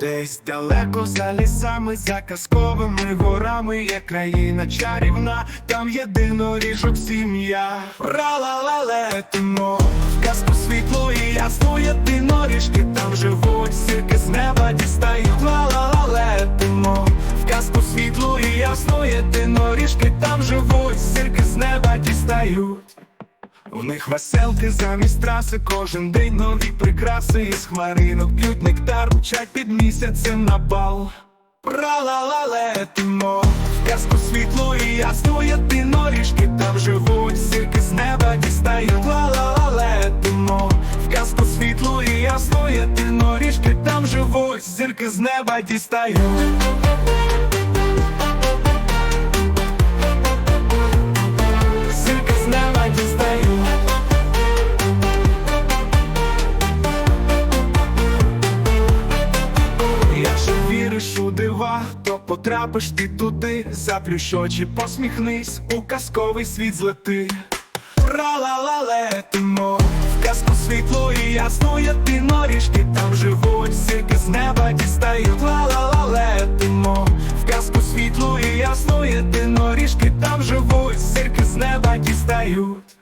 Десь далеко за лісами, за казковими горами є країна чарівна, там єдино ріжок сім'я. Ралалелетимо, в казку світло і ясно єдино ріжки. Там живуть, сірки з неба дістають, Лалалалетимо, в казку світло і ясно єдино ріжки. Там живуть, сірки з неба дістають. У них веселки замість траси, кожен день нові прикраси. Із хмаринок п'ють нектар, мчать під місяцем на бал. Прала-ла летимо, в казку світло і ясно єдиноріжки там живуть, зірки з неба дістають, ла-ла-ла летимо, в казку світло і ясно єдиноріжки там живуть, зірки з неба дістають. Віриш то потрапиш ти туди, заплющ очі, посміхнись, у казковий світ злети. Ра-ла-ла летимо, в казку світло і ясно єдиноріжки там живуть, зірки з неба дістають, ла-ла-ла летимо, в казку світло і ясно єдиноріжки там живуть, зірки з неба дістають.